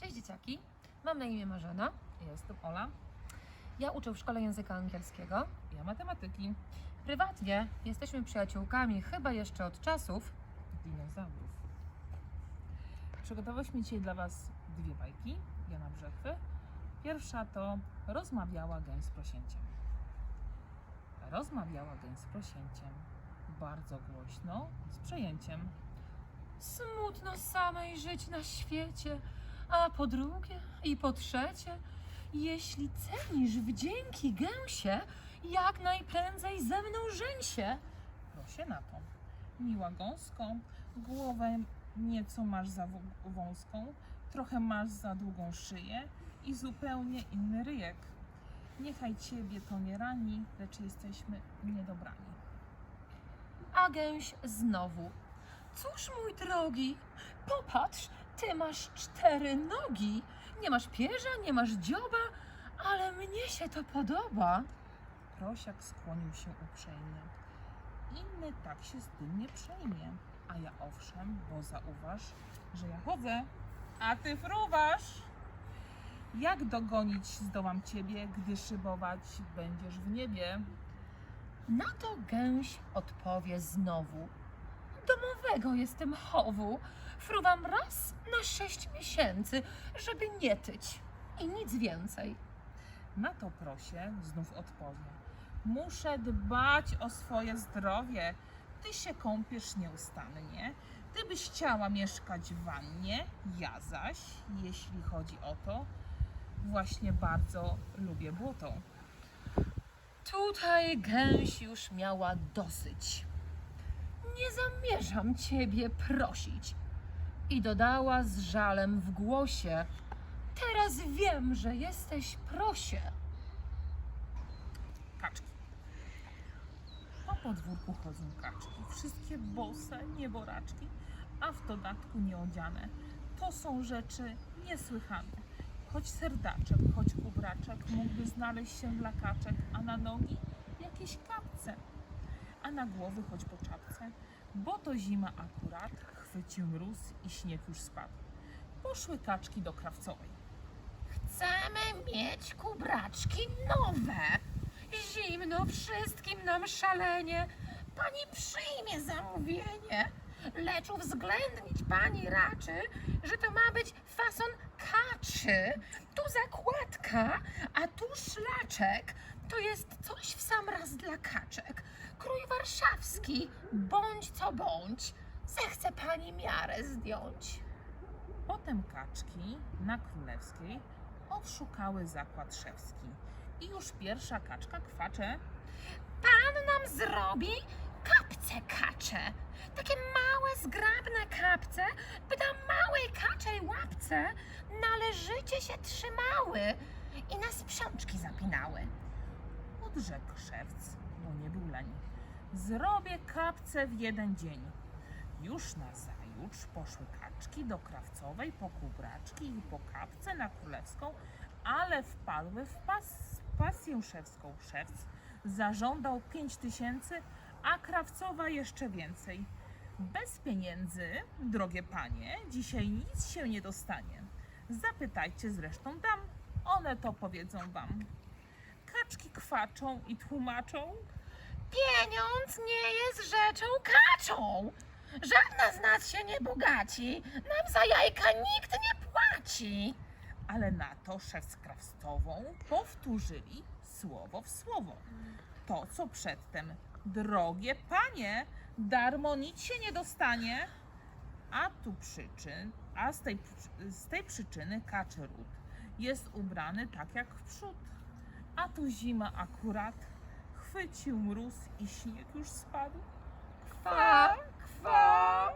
Cześć dzieciaki, mam na imię Marzena. Jestem Ola, Ja uczę w szkole języka angielskiego. ja matematyki, Prywatnie jesteśmy przyjaciółkami chyba jeszcze od czasów. dinozaurów. Przygotowałyśmy dzisiaj dla Was dwie bajki Jana Brzechwy. Pierwsza to Rozmawiała gęś z prosięciem. Rozmawiała gęś z prosięciem. Bardzo głośno, z przejęciem. Smutno samej żyć na świecie. A po drugie i po trzecie, jeśli cenisz wdzięki gęsie, jak najprędzej ze mną żeń się. Proszę na to. Miła gąską, głowę nieco masz za wą- wąską, trochę masz za długą szyję i zupełnie inny ryjek. Niechaj ciebie to nie rani, lecz jesteśmy niedobrani. A gęś znowu. Cóż, mój drogi, popatrz, ty masz cztery nogi. Nie masz pierza, nie masz dzioba, ale mnie się to podoba. Prosiak skłonił się uprzejmie. Inny tak się z tym nie przejmie. A ja owszem, bo zauważ, że ja chodzę, a ty fruwasz. Jak dogonić zdołam ciebie, gdy szybować będziesz w niebie? Na to gęś odpowie znowu. Domowego jestem chowu. Fruwam raz na sześć miesięcy, żeby nie tyć. I nic więcej. Na to prosie znów odpowie. Muszę dbać o swoje zdrowie. Ty się kąpiesz nieustannie. Ty byś chciała mieszkać w wannie, ja zaś, jeśli chodzi o to, właśnie bardzo lubię błoto. Tutaj gęś już miała dosyć. Nie zamierzam ciebie prosić. I dodała z żalem w głosie: Teraz wiem, że jesteś prosie. Kaczki. Po podwórku chodzą kaczki, wszystkie bose, nieboraczki, a w dodatku nieodziane. To są rzeczy niesłychane. Choć serdaczek, choć kubraczek mógłby znaleźć się dla kaczek, a na nogi a na głowy choć po czapce, bo to zima akurat, chwycił mróz i śnieg już spadł. Poszły kaczki do krawcowej. Chcemy mieć kubraczki nowe. Zimno wszystkim nam szalenie. Pani przyjmie zamówienie. Lecz uwzględnić pani raczy, że to ma być fason kaczy. Tu zakładka, a tu szlaczek. To jest coś w sam raz dla kaczek. Krój warszawski, bądź co bądź. Zechce pani miarę zdjąć. Potem kaczki na królewskiej odszukały zakład szewski. I już pierwsza kaczka kwacze. Pan nam zrobi kapce kacze. Takie małe, zgrabne kapce, by na małej kaczej łapce należycie się trzymały i na sprzączki zapinały. Odrzekł szewc, bo nie był leń. Zrobię kapce w jeden dzień. Już na zajutrz poszły kaczki do krawcowej po kubraczki i po kapce na królewską, ale wpadły w pas, pasję szewską. Szewc zażądał pięć tysięcy, a krawcowa jeszcze więcej. Bez pieniędzy, drogie panie, dzisiaj nic się nie dostanie. Zapytajcie zresztą dam, one to powiedzą wam. Kaczki kwaczą i tłumaczą, Pieniądz nie jest rzeczą kaczą. Żadna z nas się nie bogaci. Nam za jajka nikt nie płaci. ale na to szef z krawstową powtórzyli słowo w słowo. To, co przedtem, drogie panie, darmo nic się nie dostanie. A tu przyczyn, a z tej, z tej przyczyny kaczy ród jest ubrany tak jak w przód. A tu zima akurat, chwycił mróz i śnieg już spadł. Kwa, kwa.